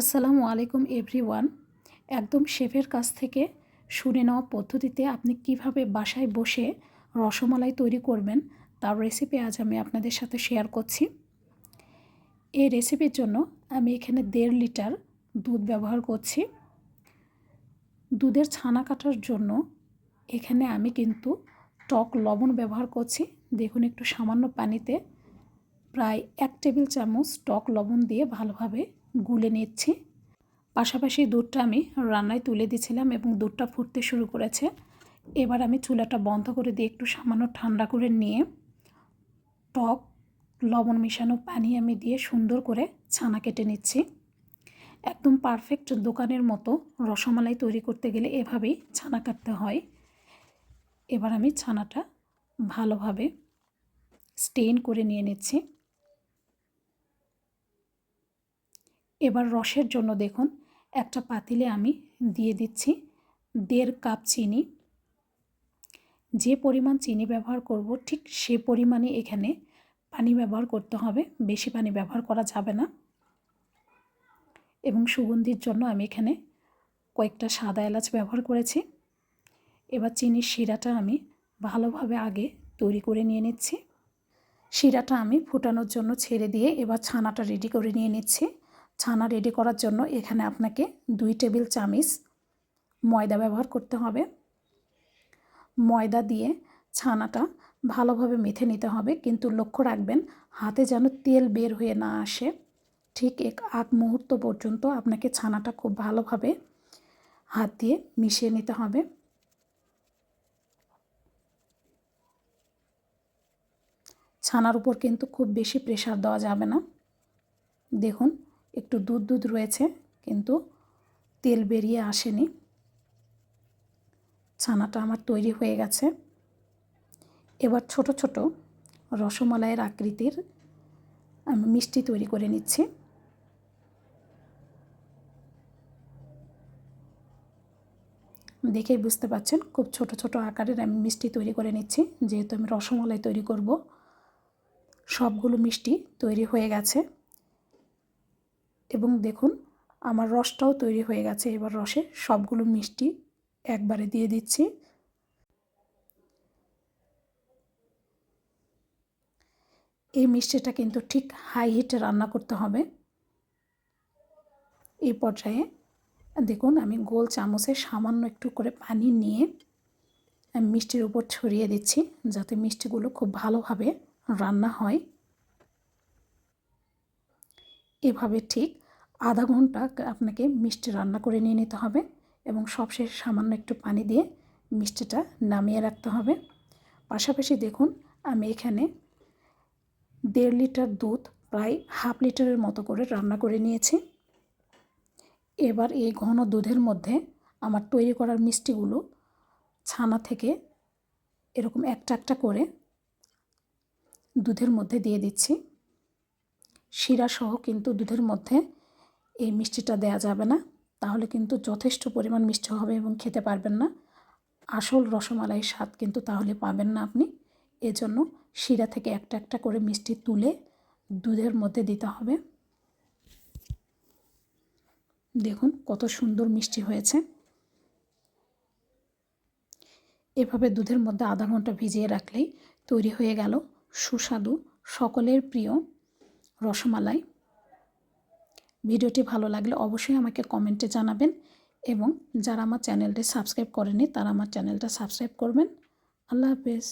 আসসালামু আলাইকুম এভরিওয়ান। একদম শেফের কাছ থেকে শুনে নেওয়া পদ্ধতিতে আপনি কীভাবে বাসায় বসে রসমালাই তৈরি করবেন, তার রেসিপি আজ আমি আপনাদের সাথে শেয়ার করছি। এই রেসিপির জন্য আমি এখানে দেড় লিটার দুধ ব্যবহার করছি। দুধের ছানা কাটার জন্য এখানে আমি কিন্তু টক লবণ ব্যবহার করছি। দেখুন একটু সামান্য পানিতে, প্রায় এক টেবিল চামচ টক লবণ দিয়ে ভালোভাবে গুলে নিচ্ছি। পাশাপাশি দুধটা আমি রান্নায় তুলে দিয়েছিলাম এবং দুধটা ফুটতে শুরু করেছে। এবার আমি চুলাটা বন্ধ করে দিয়ে একটু সামান্য ঠান্ডা করে নিয়ে টক, লবণ মেশানো পানি আমি দিয়ে সুন্দর করে ছানা কেটে নিচ্ছি। একদম পারফেক্ট দোকানের মতো রসমালাই তৈরি করতে গেলে এভাবেই ছানা কাটতে হয়। এবার আমি ছানাটা ভালোভাবে স্টেন করে নিয়ে নিচ্ছি। এবার রসের জন্য দেখুন, একটা পাতিলে আমি দিয়ে দিচ্ছি দেড় কাপ চিনি। যে পরিমাণ চিনি ব্যবহার করব, ঠিক সে পরিমাণে এখানে পানি ব্যবহার করতে হবে, বেশি পানি ব্যবহার করা যাবে না। এবং সুগন্ধির জন্য আমি এখানে কয়েকটা সাদা এলাচ ব্যবহার করেছি। এবার চিনির শিরাটা আমি ভালোভাবে আগে তৈরি করে নিয়ে নিচ্ছি। শিরাটা আমি ফুটানোর জন্য ছেড়ে দিয়ে এবার ছানাটা রেডি করে নিয়ে নিচ্ছি। ছানা রেডি করার জন্য এখানে আপনাকে দুই টেবিল চামিচ ময়দা ব্যবহার করতে হবে। ময়দা দিয়ে ছানাটা ভালোভাবে মেথে নিতে হবে, কিন্তু লক্ষ্য রাখবেন হাতে যেন তেল বের হয়ে না আসে। ঠিক এক আগ মুহূর্ত পর্যন্ত আপনাকে ছানাটা খুব ভালোভাবে হাত দিয়ে মিশিয়ে নিতে হবে। ছানার উপর কিন্তু খুব বেশি প্রেশার দেওয়া যাবে না। দেখুন একটু দুধ দুধ রয়েছে, কিন্তু তেল বেরিয়ে আসেনি। ছানাটা আমার তৈরি হয়ে গেছে। এবার ছোট ছোট রসমালাইয়ের আকৃতির আমি মিষ্টি তৈরি করে নিচ্ছি। দেখেই বুঝতে পাচ্ছেন খুব ছোট ছোট আকারের আমি মিষ্টি তৈরি করে নিচ্ছি। যেহেতু আমি রসমালাই তৈরি করব, সবগুলো মিষ্টি তৈরি হয়ে গেছে। এবং দেখুন, আমার রসটাও তৈরি হয়ে গেছে। এবার রসে সবগুলো মিষ্টি একবারে দিয়ে দিচ্ছি। এই মিষ্টিটা কিন্তু ঠিক হাই হিটে রান্না করতে হবে। এই পর্যায়ে দেখুন, আমি গোল চামচে সামান্য একটু করে পানি নিয়ে মিষ্টির উপর ছড়িয়ে দিচ্ছি যাতে মিষ্টিগুলো খুব ভালোভাবে রান্না হয়। এভাবে ঠিক আধা ঘণ্টা আপনাকে মিষ্টি রান্না করে নিয়ে নিতে হবে এবং সবশেষে সামান্য একটু পানি দিয়ে মিষ্টিটা নামিয়ে রাখতে হবে। পাশাপাশি দেখুন, আমি এখানে দেড় লিটার দুধ, প্রায় হাফ লিটারের মতো করে রান্না করে নিয়েছি। এবার এই ঘন দুধের মধ্যে আমার তৈরি করার মিষ্টিগুলো ছানা থেকে এরকম একটা একটা করে দুধের মধ্যে দিয়ে দিচ্ছি। শিরাসহ কিন্তু দুধের মধ্যে এই মিষ্টিটা দেয়া যাবে না। তাহলে কিন্তু যথেষ্ট পরিমাণ মিষ্টি হবে এবং খেতে পারবেন না। আসল রসমালাই স্বাদ কিন্তু তাহলে পাবেন না আপনি। এজন্য শিরা থেকে একটা একটা করে মিষ্টি তুলে দুধের মধ্যে দিতে হবে। দেখুন কত সুন্দর মিষ্টি হয়েছে। এভাবে দুধের মধ্যে আধা ঘণ্টা ভিজিয়ে রাখলেই তৈরি হয়ে গেল সুস্বাদু, সকলের প্রিয় রসমালাই। ভিডিওটি ভালো লাগলে অবশ্যই আমাকে কমেন্টে জানাবেন এবং যারা আমার চ্যানেলটি সাবস্ক্রাইব করেনি তারা আমার চ্যানেলটা সাবস্ক্রাইব করবেন। আল্লাহ হাফেজ।